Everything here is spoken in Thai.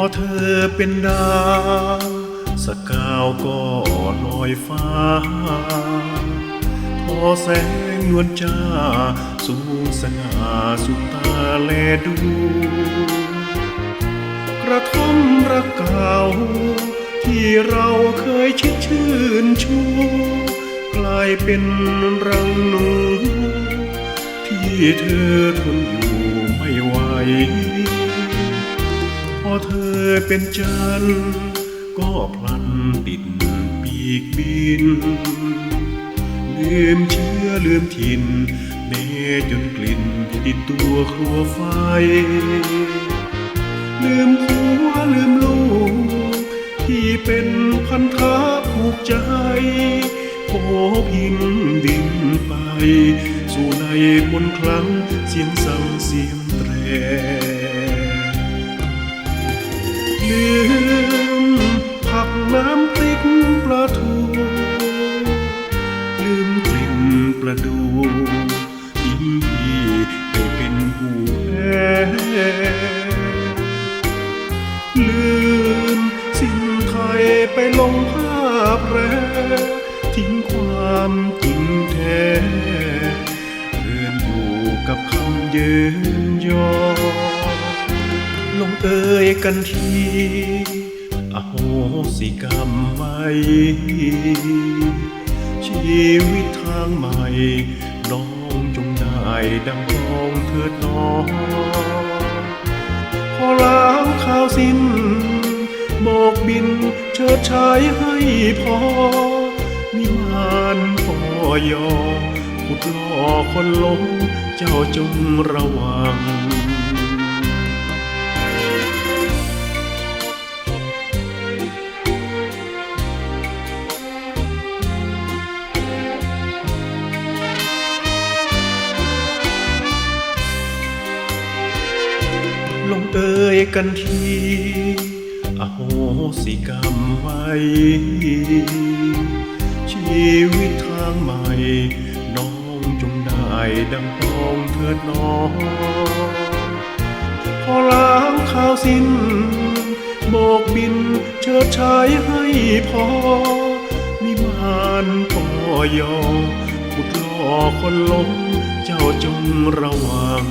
อเธอเป็นดาวสกาวก็ลอยฟ้าทอแสงนวลจ้า สูงสง่าสุดตาแลดู กระท่อมรักเก่า ที่เราเคยชิดชื่นชูกลายเป็นรังหนูที่เธอทนอยู่ไม่ไหว พอเธอเป็นจัน ก็พลันติดปีกบิน ลืมเชื้อลืมถิ่นเนจนกลิ่นติดตัวครัวไฟ ลืมผัวลืมลูก ที่เป็นพันธะผูกใจโผพินดินไป สู่ในมนคลังเสียงสั่งเสียงแตร ลืมผักน้ำพริกปลาทู ลืมกลิ่นประดูทิ้งพี่ให้เป็นผู้แพ้ลืมสิ่งไทยไปลงภาพแรทิ้งความจริงแท้เดินอยู่กับคำเยินยอ ลงเอ่ยกันทีอโหสิกรรมไว้ชีวิตทางใหม่ น้องจงได้ดังทองเถิดน้องพอล้างข้าวสิ้นโบกบินเชิดชายให้พอมิมานพอยอขุดล่อคนหลงเจ้าจงระวัง ลงเอ่ยกันทีอโหสิกรรมไว้ ชีวิตทางใหม่ น้องจงได้ดังปองเถิดน้องพอล้างข้าวสิ้นโบกบินเชิดชายให้พอมิมานพอยอขุดล่อคนหลงเจ้าจงระวัง